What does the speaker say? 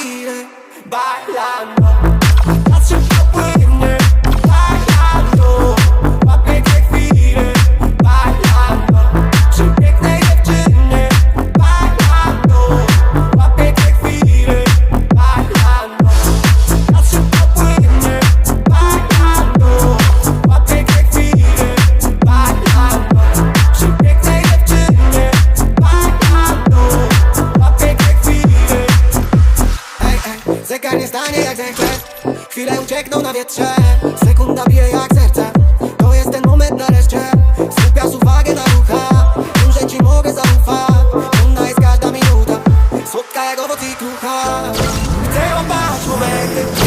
seguiré bailando. Pękną na wietrze. Sekunda bije jak serce. To jest ten moment nareszcie. Skupiasz uwagę na ruchach Wiem, że ci mogę zaufać. Trudna jest każda minuta. Słodka jak owoc i krucha. Chcę łapać momenty